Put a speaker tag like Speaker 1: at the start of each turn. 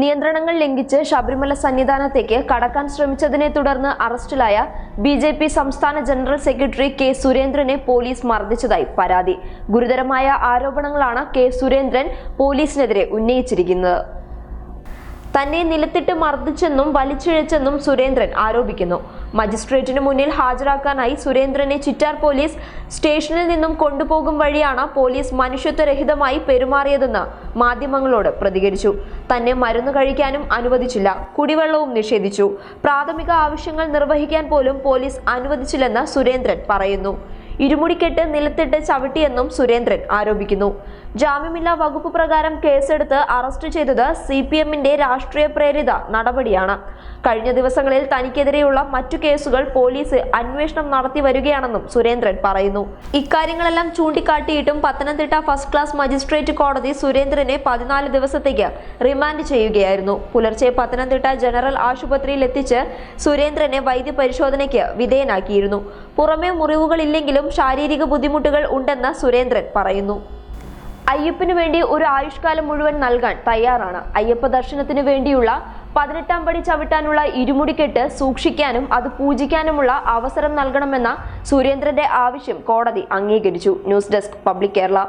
Speaker 1: നിയന്ത്രണങ്ങൾ ലംഘിച്ച് ശബരിമല സന്നിധാനത്തേക്ക് കടക്കാൻ ശ്രമിച്ചതിനെ തുടർന്ന് അറസ്റ്റിലായ ബി ജെ പി സംസ്ഥാന ജനറൽ സെക്രട്ടറി കെ സുരേന്ദ്രനെ പോലീസ് മർദ്ദിച്ചതായി പരാതി. ഗുരുതരമായ ആരോപണങ്ങളാണ് കെ സുരേന്ദ്രൻ പോലീസിനെതിരെ ഉന്നയിച്ചിരിക്കുന്നത്. തന്നെ നിലത്തിട്ട് മർദ്ദിച്ചെന്നും വലിച്ചിഴച്ചെന്നും സുരേന്ദ്രൻ ആരോപിക്കുന്നു. മജിസ്ട്രേറ്റിന് മുന്നിൽ ഹാജരാക്കാനായി സുരേന്ദ്രനെ ചിറ്റാർ പോലീസ് സ്റ്റേഷനിൽ നിന്നും കൊണ്ടുപോകും വഴിയാണ് പോലീസ് മനുഷ്യത്വരഹിതമായി പെരുമാറിയതെന്ന് മാധ്യമങ്ങളോട് പ്രതികരിച്ചു. തന്നെ മരുന്ന് കഴിക്കാനും അനുവദിച്ചില്ല. കുടിവെള്ളവും നിഷേധിച്ചു. പ്രാഥമിക ആവശ്യങ്ങൾ നിർവഹിക്കാൻ പോലും പോലീസ് അനുവദിച്ചില്ലെന്ന് സുരേന്ദ്രൻ പറയുന്നു. ഇരുമുടിക്കെട്ട് നിലത്തിട്ട് ചവിട്ടിയെന്നും സുരേന്ദ്രൻ ആരോപിക്കുന്നു. ജാമ്യമില്ലാ വകുപ്പ് പ്രകാരം കേസെടുത്ത് അറസ്റ്റ് ചെയ്തത് സി പി എമ്മിന്റെ രാഷ്ട്രീയ പ്രേരിത നടപടിയാണ്. കഴിഞ്ഞ ദിവസങ്ങളിൽ തനിക്കെതിരെയുള്ള മറ്റു കേസുകൾ പോലീസ് അന്വേഷണം നടത്തി വരികയാണെന്നും സുരേന്ദ്രൻ പറയുന്നു. ഇക്കാര്യങ്ങളെല്ലാം ചൂണ്ടിക്കാട്ടിയിട്ടും പത്തനംതിട്ട ഫസ്റ്റ് ക്ലാസ് മജിസ്ട്രേറ്റ് കോടതി സുരേന്ദ്രനെ പതിനാല് ദിവസത്തേക്ക് റിമാൻഡ് ചെയ്യുകയായിരുന്നു. പുലർച്ചെ പത്തനംതിട്ട ജനറൽ ആശുപത്രിയിൽ എത്തിച്ച് സുരേന്ദ്രനെ വൈദ്യപരിശോധനയ്ക്ക് വിധേയനാക്കിയിരുന്നു. പുറമെ മുറിവുകളില്ലെങ്കിലും ശാരീരിക ബുദ്ധിമുട്ടുകൾ ഉണ്ടെന്ന് സുരേന്ദ്രൻ പറയുന്നു. അയ്യപ്പനു വേണ്ടി ഒരു ആയുഷ്കാലം മുഴുവൻ നൽകാൻ തയ്യാറാണ്. അയ്യപ്പ ദർശനത്തിന് വേണ്ടിയുള്ള പതിനെട്ടാം പടി ചവിട്ടാനുള്ള ഇരുമുടിക്കെട്ട് സൂക്ഷിക്കാനും അത് പൂജിക്കാനുമുള്ള അവസരം നൽകണമെന്ന സുരേന്ദ്രന്റെ ആവശ്യം കോടതി അംഗീകരിച്ചു. News desk public Kerala.